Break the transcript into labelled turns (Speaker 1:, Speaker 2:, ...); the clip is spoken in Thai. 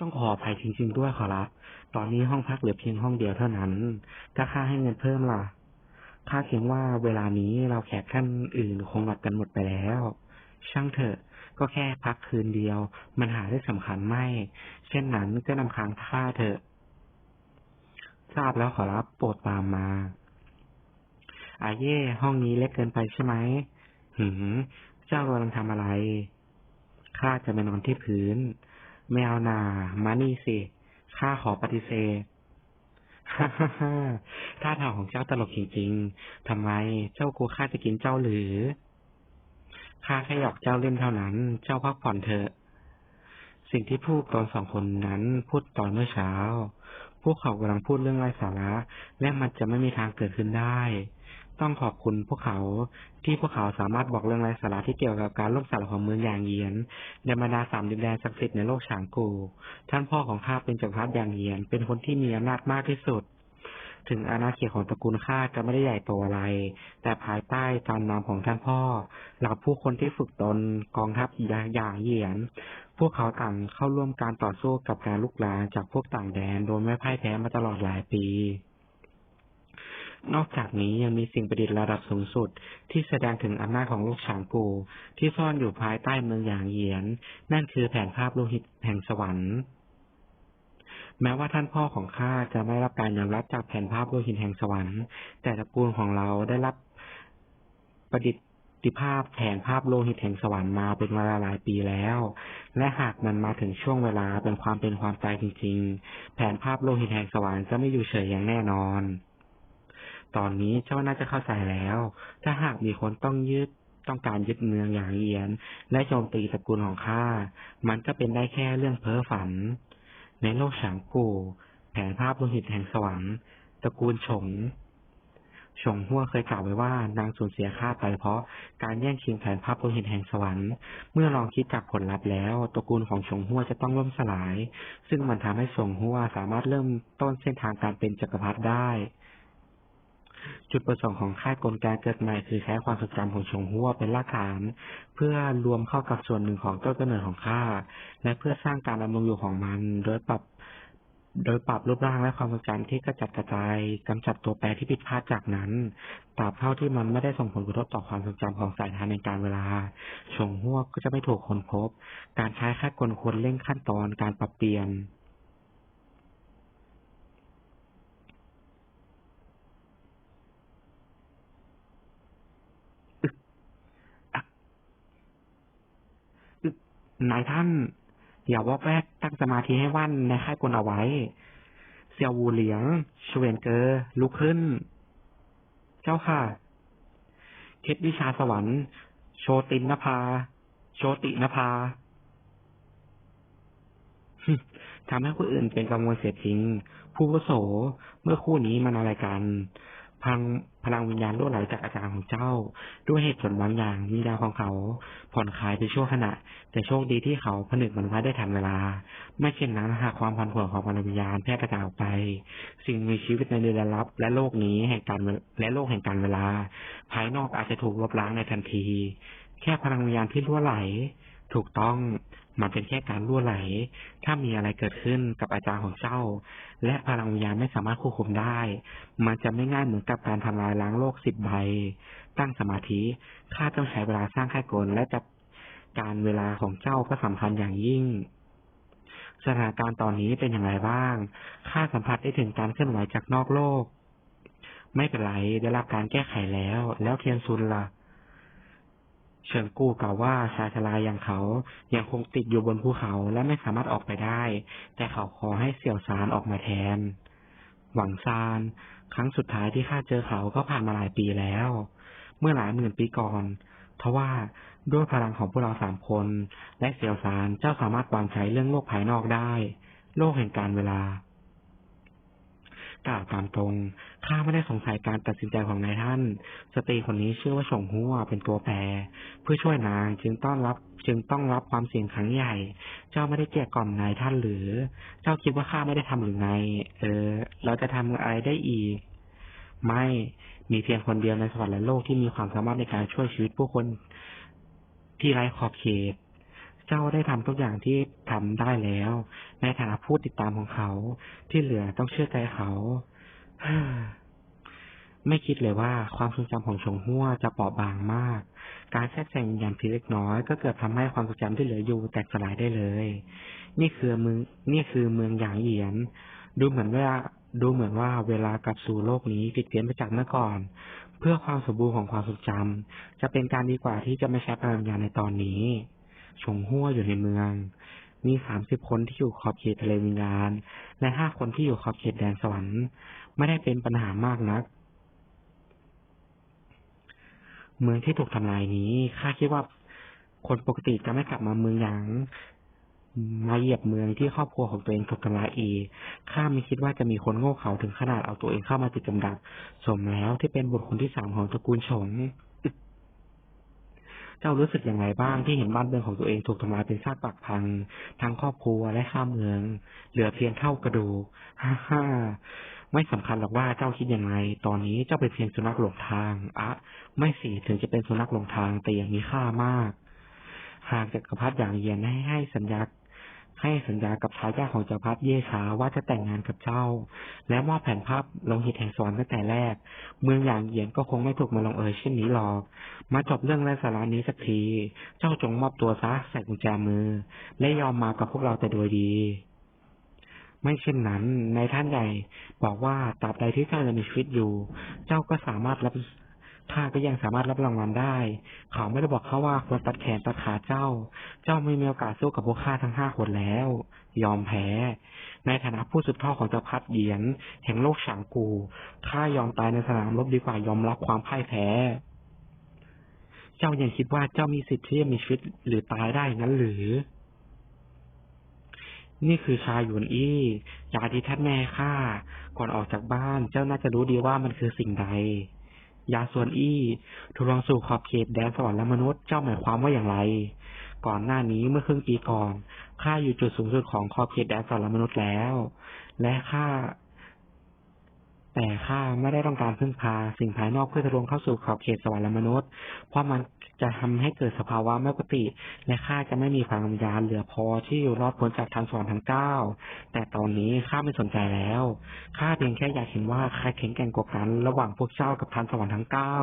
Speaker 1: ต้องขออภัยจริง ๆ ด้วยขอรับ ตอนนี้ห้องพักเหลือเพียงห้องเดียวเท่านั้น ถ้าข้าให้เงินเพิ่มล่ะข้าคิดว่าเวลานี้เราแขกท่านอื่นคงหลับกันหมดไปแล้ว ช่างเถอะ ก็แค่พักคืนเดียว มันหาได้สำคัญไม่ เช่นนั้นก็นำค้างค่าเถอะ ทราบแล้วขอรับโปรดตามมาอาเย่ห้องนี้เล็กเกินไปใช่ไหมหืมเจ้ากำลังทำอะไร ข้าจะไปนอนที่พื้น ไม่เอานามานี่สิ ข้าขอปฏิเสธ ฮ่าฮ่าฮ่าท่าทางของเจ้าตลกจริงๆทำไมเจ้ากลัวข้าจะกินเจ้าหรือ ข้าแค่หยอกเจ้าเล่นเท่านั้น เจ้าพักผ่อนเถอะ สิ่งที่พูดตอนสองคนนั้นพูดตอนเมื่อเช้า พวกเขากำลังพูดเรื่องไร้สาระ และมันจะไม่มีทางเกิดขึ้นได้ ต้องขอบคุณพวกเขาที่พวกเขาสามารถบอกเรื่องไร้สาระที่เกี่ยวกับการล่มสลายของเมืองอย่างเยียนในบรรดาสามดินแดนศักดิ์สิทธิ์ในโลกฉางกู ท่านพ่อของข้าเป็นจักรพรรดิอย่างเยียน เป็นคนที่มีอำนาจมากที่สุด ถึงอาณาเขตของตระกูลข้าจะไม่ได้ใหญ่โตอะไร แต่ภายใต้การนำของท่านพ่อ เหล่าผู้คนที่ฝึกตนกองทัพอย่างเหยียน พวกเขาต่างเข้าร่วมการต่อสู้กับการลุกลามจากพวกต่างแดนโดยไม่พ่ายแพ้มาตลอดหลายปีนอกจากนี้ยังมีสิ่งประดิษฐ์ระดับสูงสุด ที่แสดงถึงอำนาจของลูกฉางกูที่ซ่อนอยู่ภายใต้เมืองอย่างเหยียน นั่นคือแผนภาพโลหิตแห่งสวรรค์ แม้ว่าท่านพ่อของข้าจะไม่รับการยอมรับจากแผนภาพโลหิตแห่งสวรรค์ แต่ตระกูลของเราได้รับประดิษฐิภาพแผนภาพโลหิตแห่งสวรรค์มาเป็นเวลาหลายปีแล้ว และหากมันมาถึงช่วงเวลาเป็นความเป็นความตายจริง ๆ แผนภาพโลหิตแห่งสวรรค์จะไม่อยู่เฉยอย่างแน่นอน ตอนนี้เจ้าน่าจะเข้าใจแล้ว ถ้าหากมีคนต้องยึดต้องการยึดเมืองอย่างเอียน และโจมตีตระกูลของข้า มันก็เป็นได้แค่เรื่องเพ้อฝัน ในโลกฉางกูแผนภาพโลหิตแห่งสวรรค์ตระกูลฉงฉงหัวเคยกล่าวไว้ว่านางสูญเสียค่าไปเพราะการแย่งชิงแผนภาพโลหิตแห่งสวรรค์ เมื่อลองคิดจากผลลัพธ์แล้วตระกูลของฉงหัวจะต้องล่มสลาย ซึ่งมันทำให้ฉงหัวสามารถเริ่มต้นเส้นทางการเป็นจักรพรรดิได้ จุดประสงค์ของค่ายกลการเกิดใหม่คือใช้ความทรงจำของชงหัวเป็นรากฐาน เพื่อรวมเข้ากับส่วนหนึ่งของต้นกำเนิดของข้าและเพื่อสร้างการดำรงอยู่ของมัน โดยปรับ โดยปรับรูปร่างและความทรงจำที่กระจัดกระจายกำจัดตัวแปรที่ผิดพลาดจากนั้นตราบเท่าที่มันไม่ได้ส่งผลกระทบต่อความทรงจำของสายทานในการเวลา ชงหัวก็จะไม่ถูกค้นพบ การใช้ค่ายกลควรเร่งขั้นตอนการปรับเปลี่ยน นายท่าน อย่าวอกแวกตั้งสมาธิให้ว่านในค่ายกลเอาไว้ เซียววูเหลียงชเวนเกอร์ลุกขึ้น เจ้าค่ะเคล็ดวิชาสวรรค์ โชตินนภา โชตินภาทำให้ผู้อื่นเป็นกังวลเสียจริง ผู้โส เมื่อคู่นี้มันอะไรกัน พลังพลังวิญญาณรั่วไหลจากอาจารย์ของเจ้า ด้วยเหตุผลบางอย่างวิญญาณของเขาผ่อนคลายไปชั่วขณะ แต่โชคดีที่เขาผนึกมันไว้ได้ทันเวลา ไม่เช่นนั้นหากความพันผวนของพลังวิญญาณแพร่กระจายออกไป สิ่งมีชีวิตในเรือลับ และโลกนี้แห่งการและโลกแห่งการเวลา ภายนอกอาจจะถูกลบล้างในทันที แค่พลังวิญญาณที่รั่วไหล ถูกต้อง มันเป็นแค่การรั่วไหล ถ้ามีอะไรเกิดขึ้นกับอาจารย์ของเจ้า และพลังวิญญาณไม่สามารถควบคุมได้ มันจะไม่ง่ายเหมือนกับการทำลายล้างโลกสิบใบ ตั้งสมาธิข้าต้องใช้เวลาสร้างค่ายกลและจัดการเวลาของเจ้าก็สำคัญอย่างยิ่งสถานการณ์ตอนนี้เป็นอย่างไรบ้างข้าสัมผัสได้ถึงการเคลื่อนไหวจากนอกโลก ไม่เป็นไร ได้รับการแก้ไขแล้ว แล้วเทียนซุนล่ะ เฉิงกู้กล่าวว่าชายชราอย่างเขายังคงติดอยู่บนภูเขาและไม่สามารถออกไปได้ แต่เขาขอให้เสี่ยวซานออกมาแทน หวังซาน ครั้งสุดท้ายที่ข้าเจอเขาก็ผ่านมาหลายปีแล้ว เมื่อหลายหมื่นปีก่อนทว่าด้วยพลังของพวกเราสามคน และเสี่ยวซานเจ้าสามารถวางใช้เรื่องโลกภายนอกได้ โลกแห่งการเวลา กล่าวตามตรง ข้าไม่ได้สงสัยการตัดสินใจของนายท่าน สตรีคนนี้ชื่อว่าฉงหัวเป็นตัวแปร เพื่อช่วยนางจึงต้อนรับ จึงต้องรับความเสี่ยงครั้งใหญ่ เจ้าไม่ได้เกลียกล่อมนายท่านหรือ เจ้าคิดว่าข้าไม่ได้ทำหรือไง เออ เราจะทำอะไรได้อีก ไม่ มีเพียงคนเดียวในสวรรค์และโลกที่มีความสามารถในการช่วยชีวิตผู้คนที่ไร้ขอบเขต เจ้าได้ทำทุกอย่างที่ทำได้แล้ว ในฐานะผู้ติดตามของเขา ที่เหลือต้องเชื่อใจเขา ไม่คิดเลยว่าความทรงจำของชงหัวจะเปราะบางมาก การแทรกแซงวิญญาณเพียงเล็กน้อย ก็เกิดทำให้ความทรงจำที่เหลืออยู่แตกสลายได้เลย นี่คือเมืองนี่คือเมืองหยางเหยียน ดูเหมือนว่าดูเหมือนว่าเวลากลับสู่โลกนี้ผิดเพี้ยนไปจากเมื่อก่อน เพื่อความสมบูรณ์ของความทรงจำจะเป็นการดีกว่าที่จะไม่ใช้พลังงานในตอนนี้ ชงหัวอยู่ในเมือง มีสามสิบคนที่อยู่ขอบเขตทะเลวิญญาณ และห้าคนที่อยู่ขอบเขตแดนสวรรค์ ไม่ได้เป็นปัญหามากนัก เมืองที่ถูกทำลายนี้ข้าคิดว่าคนปกติจะไม่กลับมาเมืองหยางมาเหยียบเมืองที่ครอบครัวของตัวเองถูกทำลายอีกข้าไม่คิดว่าจะมีคนโง่เขลาถึงขนาดเอาตัวเองเข้ามาติดกำดัก สมแล้วที่เป็นบุตรคนที่สามของตระกูลฉง เจ้ารู้สึกอย่างไรบ้างที่เห็นบ้านเมืองของตัวเองถูกทำลายเป็นซากปรักพัง ทั้งครอบครัวและข้ามเมือง เหลือเพียงเท่ากระดูกฮ่าฮ่าไม่สำคัญหรอกว่าเจ้าคิดอย่างไร ตอนนี้เจ้าเป็นเพียงสุนัขหลงทาง อะ ไม่สิถึงจะเป็นสุนัขหลงทางแต่ยังมีค่ามาก หากจักรพรรดิอย่างเยียนให้ให้สัญญา ให้สัญญากับทายาทของจักรพรรดิเย่ขาว่าจะแต่งงานกับเจ้า และมอบแผนภาพลงหิตแห่งสวรรค์ตั้งแต่แรก เมืองอย่างเยียนก็คงไม่ถูกมาลงเอยเช่นนี้หรอก มาจบเรื่องไร้สาระนี้สักที เจ้าจงมอบตัวซะใส่กุญแจมือ และยอมมากับพวกเราแต่โดยดี ไม่เช่นนั้นนายท่านใหญ่บอกว่าตราบใดที่เจ้ายังมีชีวิตอยู่ เจ้าก็สามารถรับ ข้าก็ยังสามารถรับรางวัลได้ เขาไม่ได้บอกเขาว่าควรตัดแขนตัดขาเจ้า เจ้าไม่มีโอกาสสู้กับพวกข้าทั้งห้าคนแล้ว ยอมแพ้ ในฐานะผู้สุดทอดของเจ้าพัดเหยียน แห่งโลกฉางกู ข้ายอมตายในสนามรบดีกว่ายอมรับความพ่ายแพ้ เจ้ายังคิดว่าเจ้ามีสิทธิ์ที่จะมีชีวิตหรือตายได้งั้นหรือนี่คือชาหยวนอี้ยาที่ท่านแม่ข้าก่อนออกจากบ้านเจ้าน่าจะรู้ดีว่ามันคือสิ่งใด ยาส่วนอี้ทุลองสู่ขอบเขตแดนสวรรค์และมนุษย์เจ้าหมายความว่าอย่างไร ก่อนหน้านี้เมื่อครึ่งปีก่อนข้าอยู่จุดสูงสุดของขอบเขตแดนสวรรค์และมนุษย์แล้ว และข้าแต่ข้าไม่ได้ต้องการพึ่งพาสิ่งภายนอกเพื่อทะลวงเข้าสู่ขอบเขตสวรรค์และมนุษย์ เพราะมัน จะทำให้เกิดสภาวะไม่ปกติ และข้าจะไม่มีพลังวิญญานเหลือพอที่อยู่รอดพ้นจากทางสวรรค์ทั้งเก้าแต่ตอนนี้ข้าไม่สนใจแล้วข้าเพียงแค่อยากเห็นว่าใครแข็งแกร่งกว่ากัน ระหว่างพวกเจ้ากับทางสวรรค์ทั้งเก้า